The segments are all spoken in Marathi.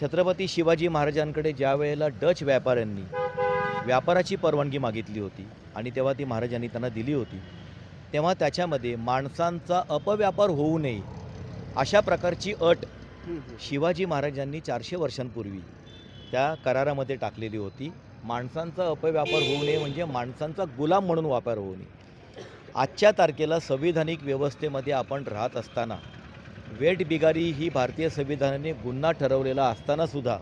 छत्रपती शिवाजी महाराजांकडे ज्या वेळेला डच व्यापाऱ्यांनी व्यापाराची परवानगी मागितली होती आणि तेव्हा ती महाराजांनी त्यांना दिली होती तेव्हा त्याच्यामध्ये माणसांचा अपव्यापार होऊ नये अशा प्रकारची अट शिवाजी महाराजांनी चारशे वर्षांपूर्वी त्या करारामध्ये टाकलेली होती. माणसांचा अपव्यापार होऊ नये म्हणजे माणसांचा गुलाम म्हणून वापर होऊ नये. आजच्या तारखेला संविधानिक व्यवस्थेमध्ये आपण राहत असताना वेट बिगारी ही भारतीय संविधानाने गुन्हा ठरवलेला असतानासुद्धा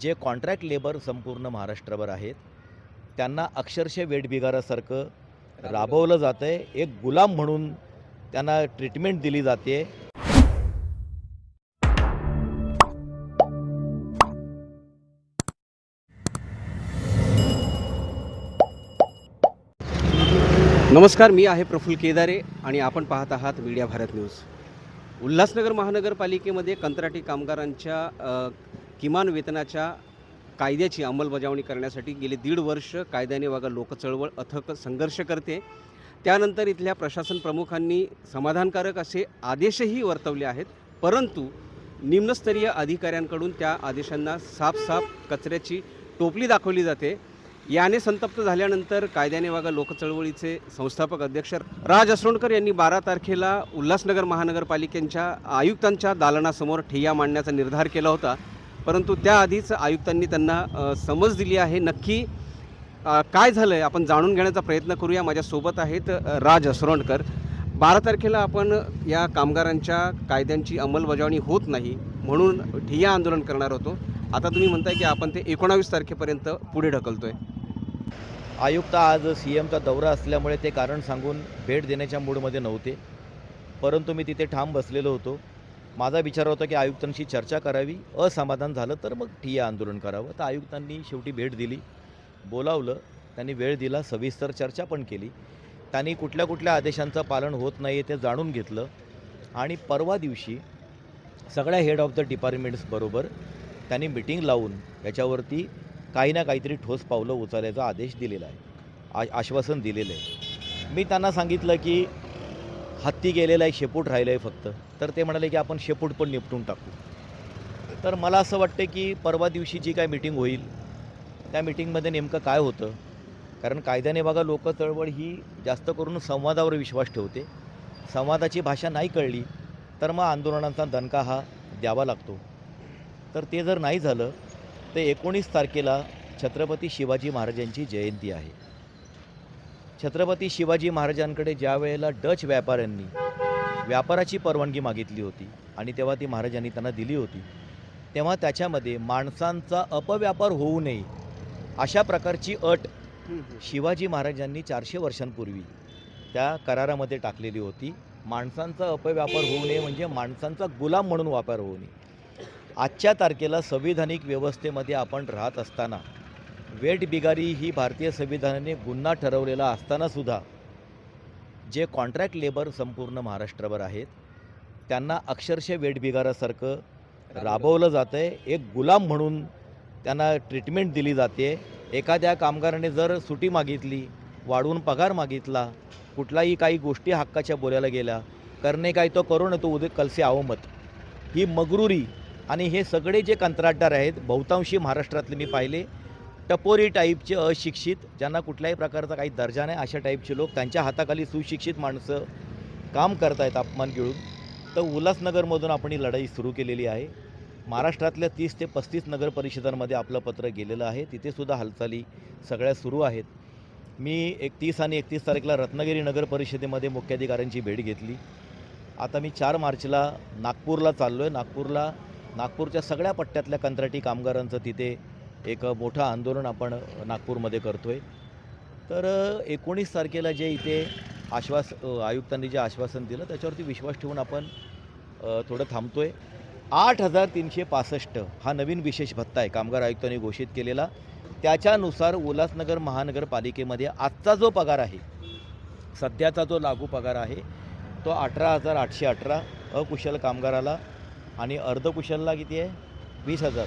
जे कॉन्ट्रॅक्ट लेबर संपूर्ण महाराष्ट्रावर आहेत त्यांना अक्षरशः वेटबिगारासारखं राबवलं जातं आहे एक गुलाम म्हणून त्यांना ट्रीटमेंट दिली जाते. नमस्कार मी आहे प्रफुल्ल केदारे आणि आपण पाहत आहात मीडिया भारत न्यूज. उल्हासनगर महानगरपालिकेमध्ये कंत्राटी कामगारांच्या किमान वेतनाच्या कायद्याची अंमलबजावणी करण्यासाठी गेले दीड वर्ष कायद्याने वागा लोकचळवळ अथक संघर्ष करते. त्यानंतर इथल्या प्रशासन प्रमुखांनी समाधानकारक असे आदेशही वर्तवले आहेत. परंतु निम्नस्तरीय अधिकाऱ्यांकडून त्या आदेशांना साफ कचऱ्याची टोपली दाखवली जाते. याने संतप्त झाल्यानंतर कायद्याने वागा लोकचळवळीचे संस्थापक अध्यक्ष राज असरोणकर यांनी बारा तारखेला उल्हासनगर महानगरपालिकेच्या आयुक्तांच्या दालनासमोर ठिय्या मांडण्याचा निर्धार केला होता. परंतु त्याआधीच आयुक्तांनी त्यांना समज दिली आहे. नक्की काय झालं आहे आपण जाणून घेण्याचा प्रयत्न करूया. माझ्यासोबत आहेत राज असरोणकर बारा तारखेला आपण या कामगारांच्या कायद्यांची अंमलबजावणी होत नाही म्हणून ठिय्या आंदोलन करणार होतो. आता तुम्ही म्हणताय की आपण ते एकोणावीस तारखेपर्यंत पुढे ढकलतो आहे आयुक्त आज सी एमचा दौरा असल्यामुळे ते कारण सांगून भेट देण्याच्या मूडमध्ये नव्हते. परंतु मी तिथे ठाम बसलेलो होतो. माझा विचार होता की आयुक्तांशी चर्चा करावी असमाधान झालं तर मग ठिय्या आंदोलन करावं. तर आयुक्तांनी शेवटी भेट दिली. बोलावलं. त्यांनी वेळ दिला सविस्तर चर्चा पण केली. त्यांनी कुठल्या कुठल्या आदेशांचं पालन होत नाही ते जाणून घेतलं. आणि परवा दिवशी सगळ्या हेड ऑफ द डिपार्टमेंट्सबरोबर त्यांनी मिटिंग लावून याच्यावरती काही ना काहीतरी ठोस पावलं उचलायचा आदेश दिलेला आहे. आ आश्वासन दिलेलं आहे. मी त्यांना सांगितलं की हत्ती गेलेला आहे शेपूट राहिलं आहे फक्त. तर ते म्हणाले की आपण शेपूट पण निपटून टाकू. तर मला असं वाटतं की परवा दिवशी जी काय मिटिंग होईल त्या मिटिंगमध्ये नेमकं काय होतं? कारण कायद्याने बघा लोक चळवळ ही जास्त करून संवादावर विश्वास ठेवते. संवादाची भाषा नाही कळली तर मग आंदोलनाचा दणका हा द्यावा लागतो. तर ते जर नाही झालं तर एकोणीस तारखेला छत्रपती शिवाजी महाराजांची जयंती आहे. छत्रपती शिवाजी महाराजांकडे ज्या वेळेला डच व्यापाऱ्यांनी व्यापाराची परवानगी मागितली होती आणि तेव्हा ती महाराजांनी त्यांना दिली होती तेव्हा त्याच्यामध्ये माणसांचा अपव्यापार होऊ नये अशा प्रकारची अट शिवाजी महाराजांनी चारशे वर्षांपूर्वी त्या करारामध्ये टाकलेली होती. माणसांचा अपव्यापार होऊ नये म्हणजे माणसांचा गुलाम म्हणून वापर होऊ नये. आजच्या तारखेला संविधानिक व्यवस्थेमध्ये आपण राहत असताना वेट बिगारी ही भारतीय संविधानाने गुन्हा ठरवलेला असतानासुद्धा जे कॉन्ट्रॅक्ट लेबर संपूर्ण महाराष्ट्रावर आहेत त्यांना अक्षरशः वेटबिगारासारखं राबवलं जातं आहे एक गुलाम म्हणून त्यांना ट्रीटमेंट दिली जाते. एखाद्या कामगाराने जर सुटी मागितली वाढवून पगार मागितला कुठलाही काही गोष्टी हक्काच्या बोलायला गेल्या करणे काही तो करू न तो उदे कलसे आवमत ही मगरुरी आणि हे सगळे जे कंत्राटदार आहेत बहुतांशी महाराष्ट्रातले मी पाहिले टपोरी टाईपचे अशिक्षित ज्यांना कुठल्याही प्रकारचा काही दर्जा नाही अशा टाईपचे लोक त्यांच्या हाताखाली सुशिक्षित माणसं काम करतायत अपमान गिळून. तर उल्हासनगरमधून आपण ही लढाई सुरू केलेली आहे. महाराष्ट्रातल्या तीस ते पस्तीस नगर परिषदांमध्ये आपलं पत्र गेलेलं आहे. तिथेसुद्धा हालचाली सगळ्या सुरू आहेत. मी एकतीस आणि एकतीस तारखेला रत्नागिरी नगर परिषदेमध्ये मुख्याधिकाऱ्यांची भेट घेतली. आता मी चार मार्चला नागपूरला चाललो आहे नागपूरला नागपूरच्या सगळ्या पट्ट्यातल्या कंत्राटी कामगारांचं तिथे एक मोठं आंदोलन आपण नागपूरमध्ये करतो आहे तर एकोणीस तारखेला जे इथे आश्वास आयुक्तांनी जे आश्वासन दिलं त्याच्यावरती विश्वास ठेवून आपण थोडं थांबतो आहे आठ हजार तीनशे पासष्ट हा नवीन विशेष भत्ता आहे कामगार आयुक्तांनी घोषित केलेला. त्याच्यानुसार उल्हासनगर महानगरपालिकेमध्ये आजचा जो पगार आहे सध्याचा जो लागू पगार आहे तो अठरा हजार आठशे अठरा अकुशल कामगाराला आणि अर्धकुशलला किती आहे? वीस हजार.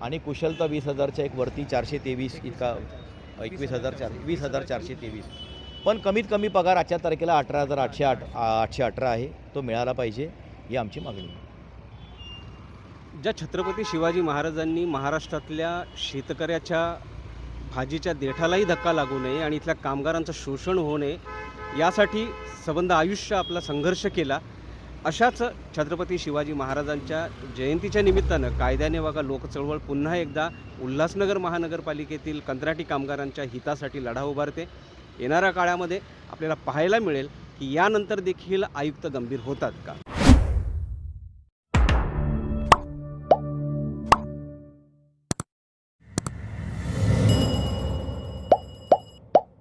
आणि कुशलता वीस हजारच्या एक वरती चारशे तेवीस इतका एकवीस हजार चार वीस हजार चारशे तेवीस. पण कमीत कमी पगार आजच्या तारखेला अठरा हजार आठशे आठ आठशे अठरा आहे. तो मिळाला पाहिजे ही आमची मागणी आहे. ज्या छत्रपती शिवाजी महाराजांनी महाराष्ट्रातल्या शेतकऱ्याच्या भाजीच्या देठालाही धक्का लागू नये आणि इथल्या कामगारांचं शोषण होऊ नये यासाठी सबंध आयुष्य आपला संघर्ष केला. अशाच छत्रपती शिवाजी महाराजांच्या जयंतीच्या निमित्तानं कायद्याने वागा लोकचळवळ पुन्हा एकदा उल्हासनगर महानगरपालिकेतील कंत्राटी कामगारांच्या हितासाठी लढा उभारते. येणाऱ्या काळामध्ये आपल्याला पाहायला मिळेल की यानंतर देखील आयुक्त गंभीर होतात का?